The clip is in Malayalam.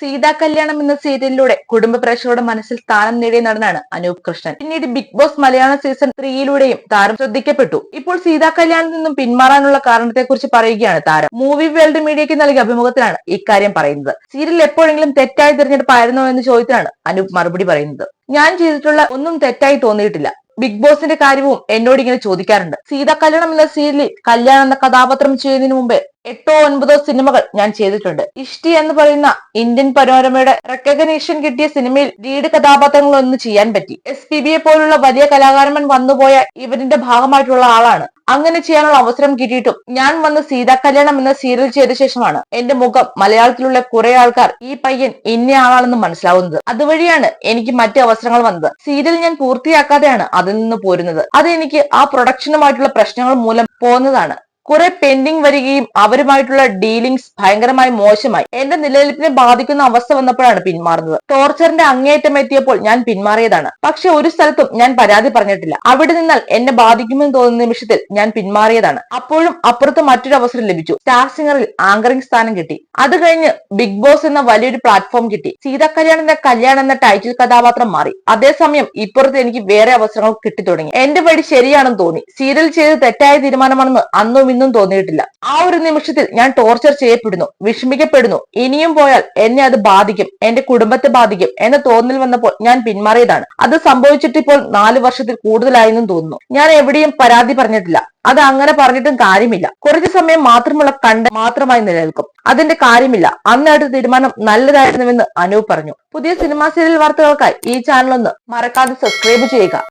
സീതാ കല്യാണം എന്ന സീരിയലിലൂടെ കുടുംബ പ്രേക്ഷകരുടെ മനസ്സിൽ സ്ഥാനം നേടിയ നടനാണ് അനൂപ് കൃഷ്ണൻ. പിന്നീട് ബിഗ് ബോസ് മലയാള സീസൺ ത്രീയിലൂടെയും താരം ശ്രദ്ധിക്കപ്പെട്ടു. ഇപ്പോൾ സീതാ കല്യാണിൽ നിന്നും പിന്മാറാനുള്ള കാരണത്തെക്കുറിച്ച് പറയുകയാണ് താരം. മൂവി വേൾഡ് മീഡിയയ്ക്ക് നൽകിയ അഭിമുഖത്തിലാണ് ഇക്കാര്യം പറയുന്നത്. സീരിയൽ എപ്പോഴെങ്കിലും തെറ്റായി തിരഞ്ഞെടുപ്പായിരുന്നോ എന്ന് ചോദിച്ചാണ് അനൂപ് മറുപടി പറയുന്നത്. ഞാൻ ചെയ്തിട്ടുള്ള ഒന്നും തെറ്റായി തോന്നിയിട്ടില്ല. ബിഗ് ബോസിന്റെ കാര്യവും എന്നോട് ഇങ്ങനെ ചോദിക്കാറുണ്ട്. സീതാ കല്യാണം എന്ന സീരിയലിൽ കല്യാണം എന്ന കഥാപാത്രം ചെയ്യുന്നതിന് മുമ്പ് എട്ടോ ഒൻപതോ സിനിമകൾ ഞാൻ ചെയ്തിട്ടുണ്ട്. ഇഷ്ടി എന്ന് പറയുന്ന ഇന്ത്യൻ പനോരമയുടെ റെക്കഗ്നീഷൻ കിട്ടിയ സിനിമയിൽ ലീഡ് കഥാപാത്രങ്ങളൊന്നും ചെയ്യാൻ പറ്റി. എസ് പി ബിയെ പോലുള്ള വലിയ കലാകാരന്മാർ വന്നുപോയ ഇവരിന്റെ ഭാഗമായിട്ടുള്ള ആളാണ്. അങ്ങനെ ചെയ്യാനുള്ള അവസരം കിട്ടിയിട്ടും ഞാൻ വന്ന് സീതാ കല്യാണം എന്ന സീരിയൽ ചെയ്ത ശേഷമാണ് എന്റെ മുഖം മലയാളത്തിലുള്ള കുറെ ആൾക്കാർ ഈ പയ്യൻ ഇന്ന ആളാണെന്ന് മനസ്സിലാവുന്നത്. അതുവഴിയാണ് എനിക്ക് മറ്റു അവസരങ്ങൾ വന്നത്. സീരിയൽ ഞാൻ പൂർത്തിയാക്കാതെയാണ് അതിൽ നിന്ന് പോരുന്നത്. അത് എനിക്ക് ആ പ്രൊഡക്ഷനുമായിട്ടുള്ള പ്രശ്നങ്ങൾ മൂലം പോകുന്നതാണ് കുറെ പെൻഡിങ് വരികയും അവരുമായിട്ടുള്ള ഡീലിംഗ്സ് ഭയങ്കരമായി മോശമായി. എന്റെ നിലനിൽപ്പിനെ ബാധിക്കുന്ന അവസ്ഥ വന്നപ്പോഴാണ് പിന്മാറുന്നത്. ടോർച്ചറിന്റെ അങ്ങേയറ്റം എത്തിയപ്പോൾ ഞാൻ പിന്മാറിയതാണ്. പക്ഷെ ഒരു സ്ഥലത്തും ഞാൻ പരാതി പറഞ്ഞിട്ടില്ല. അവിടെ നിന്നാൽ എന്നെ ബാധിക്കുമെന്ന് തോന്നുന്ന നിമിഷത്തിൽ ഞാൻ പിന്മാറിയതാണ്. അപ്പോഴും അപ്പുറത്ത് മറ്റൊരു അവസരം ലഭിച്ചു. സ്റ്റാർ സിംഗറിൽ ആങ്കറിംഗ് സ്ഥാനം കിട്ടി. അത് കഴിഞ്ഞ് ബിഗ് ബോസ് എന്ന വലിയൊരു പ്ലാറ്റ്ഫോം കിട്ടി. സീതാ എന്ന കല്യാൺ എന്ന ടൈറ്റിൽ കഥാപാത്രം മാറി. അതേസമയം ഇപ്പുറത്ത് എനിക്ക് വേറെ അവസരങ്ങൾ കിട്ടി തുടങ്ങി എന്റെ വഴി ശരിയാണെന്ന് തോന്നി. സീരിയൽ ചെയ്ത് തെറ്റായ തീരുമാനമാണെന്ന് അന്നും ഇന്നും തോന്നിയിട്ടില്ല. ആ ഒരു നിമിഷത്തിൽ ഞാൻ ടോർച്ചർ ചെയ്യപ്പെടുന്നു വിഷമിക്കപ്പെടുന്നു. ഇനിയും പോയാൽ എന്നെ അത് ബാധിക്കും എന്റെ കുടുംബത്തെ ബാധിക്കും എന്ന തോന്നൽ വന്നപ്പോൾ ഞാൻ പിന്മാറിയതാണ്. അത് സംഭവിച്ചിട്ട് ഇപ്പോൾ നാല് വർഷത്തിൽ കൂടുതലായെന്നും തോന്നുന്നു. ഞാൻ എവിടെയും പരാതി പറഞ്ഞിട്ടില്ല. അത് അങ്ങനെ പറഞ്ഞിട്ടും കാര്യമില്ല. കുറച്ചു സമയം മാത്രമുള്ള കണ്ട് മാത്രമായി നിലനിൽക്കും. അതിന്റെ കാര്യമില്ല. അന്നായിട്ട് തീരുമാനം നല്ലതായിരുന്നുവെന്ന് അനൂപ് പറഞ്ഞു. പുതിയ സിനിമാ സീരിയൽ വാർത്തകൾക്കായി ഈ ചാനൽ ഒന്ന് മറക്കാതെ സബ്സ്ക്രൈബ് ചെയ്യുക.